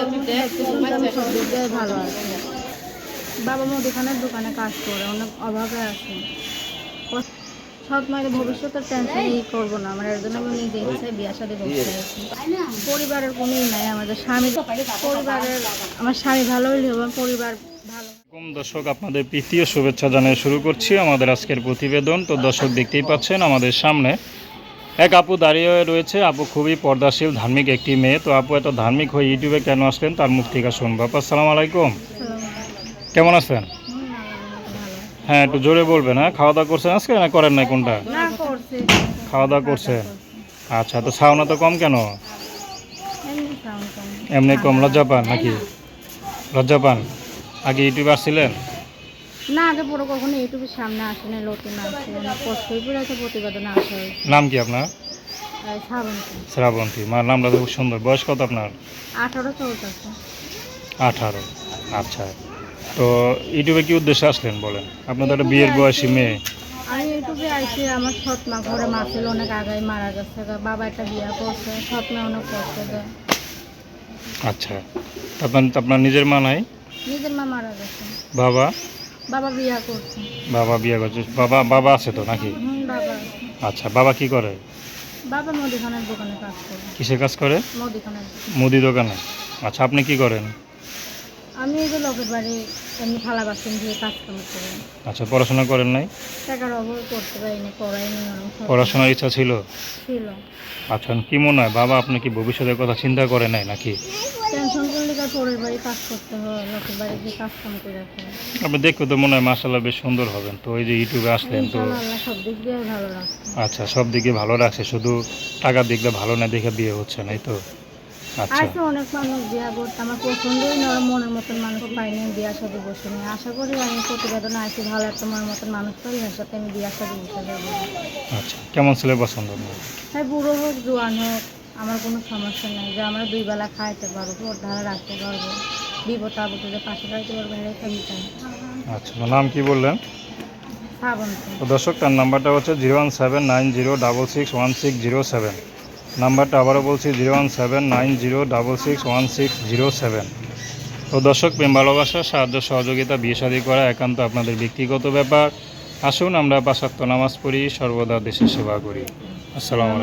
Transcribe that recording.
সব দিক দিয়ে ভালো আছি। বাবা মুদিখানার দোকানে কাজ করে অনেক অভাবে আছে। কষ্ট- সৎ মায়ের ভবিষ্যতের টেনশন ই করব না আমার এর জন্য আমি নিজে ইচ্ছে বিয়ে সাথে করতে আছি। পরিবারের কোনো ই নাই আমাদের স্বামী পরিবারের আমার স্বামী ভালো হইলে পরিবার ভালো। কম দর্শক আপনাদের প্রীতীয় শুভেচ্ছা জানিয়ে শুরু করছি আমাদের আজকের প্রতিবেদন। তো দর্শক দেখতেই পাচ্ছেন আমাদের সামনে এক আপু দাঁড়িয়ে রয়েছে। আপু খুবই পর্দাশীল ধার্মিক একটি মেয়ে। তো আপু এত ধার্মিক হয়ে ইউটিউবে কেন আসলেন? তার মুখ থেকে শুনব। আপু আসসালামু আলাইকুম। কেমন আছেন? হ্যাঁ একটু জোরে বলবেন হ্যাঁ? খাওয়া দাওয়া করছেন আজকে না করেন নাই কোনটা? খাওয়া দাওয়া করছেন? আচ্ছা তো ছাউনা তো কম কেন? এমনি কম। এমনি কম লজ্জা পান নাকি? লজ্জা পান? আগে ইউটিউবে আসছিলেন? না আগে পুরো কখনো ইউটিউবের সামনে আসে না নতুন আসে অনেক কষ্টই পড়ে আছে প্রতিবেদনে আসা নাম কি আপনার? শ্রাবন্তী। শ্রাবন্তী। মার নামটা তো খুব সুন্দর। বয়স কত আপনার? আঠারো চলতেছে আঠারো। আচ্ছা। তো ইউটিউবে কি উদ্দেশ্যে আসলেন বলেন? আপনার তো একটা বিয়ের বয়সী মেয়ে। আমি ইউটিউবে আইছি আমার সৎ মা ঘরে মা ছিল অনেক আগাই মারা গেছে। বাবা একটা বিয়ে করছে সৎ মা অনেক কষ্ট দেয়। আচ্ছা। আপনার আপনার নিজের মা নাই? নিজের মা মারা গেছে। বাবা? বাবা বিয়া করছে। বাবা বিয়ে করছে। বাবা বাবা আছে তো নাকি? বাবা আচ্ছা বাবা কি করে? বাবা মুদিখানার দোকানে কাজ করে। কিসের কাজ করে? মুদিখানার মুদি দোকানে। আচ্ছা আপনি কি করেন? আমি এই যে লোকের বাড়ি এমনি থালা বাসন দিয়ে কাজ কাম করি। আচ্ছা পড়াশোনা করেন নাই? টাকার অভাব করতে পারিনি করাইনি অনেক পড়াশোনার ইচ্ছা ছিল? ছিল। আচ্ছা কি মনে হয় বাবা আপনি কি ভবিষ্যতের কথা চিন্তা করে নাই নাকি? টেনশন করলে তার পরের বাড়ি কাজ করতে হয় লোকের বাড়ি গিয়ে কাজ কাম করে রাখতে আপনি দেখতে তো মনে হয় মাসাল্লাহ বেশ সুন্দর হবেন তো এই যে ইউটিউবে আসলেন তো। আল্লাহ সব দিক দিয়ে ভালো রাখছে। আচ্ছা সব দিকে ভালো রাখছে শুধু টাকা দেখলে ভালো না দেখে বিয়ে হচ্ছে না এই তো? আছে অনেক মানুষ বিয়া করতে আমার পছন্দই না মনের মতন মানুষ পাইনি বিয়ার সাথে বসে নেই। আশা করি আমি প্রতিবেদনে আছি ভালো একটা মনের মতন মানুষ পাই এর সাথে আমি বিয়ার সাথে বসে যাব। আচ্ছা কেমন ছেলে পছন্দ? তাই বুড়ো হোক জোয়ান হোক আমার কোনো সমস্যা নেই। যে আমরা দুই বেলা খাইতে পারব ওর ধারে রাখতে পারব বিপদ আপদে পাশে রাখতে পারব রেখে দিতে আচ্ছা নাম কি বললেন? দর্শক তার নাম্বারটা হচ্ছে zero one seven nine zero double six one six zero seven. নাম্বারটা আবারও বলছি, zero one seven nine zero double six one six zero seven. তো দর্শক, প্রেম, ভালোবাসা, সাহায্য, সহযোগিতা, বিয়ে শাদী করা একান্ত আপনাদের ব্যক্তিগত ব্যাপার। আসুন আমরা পাশাত্য নামাজ পড়ি, সর্বদা দেশের সেবা করি। আসসালামু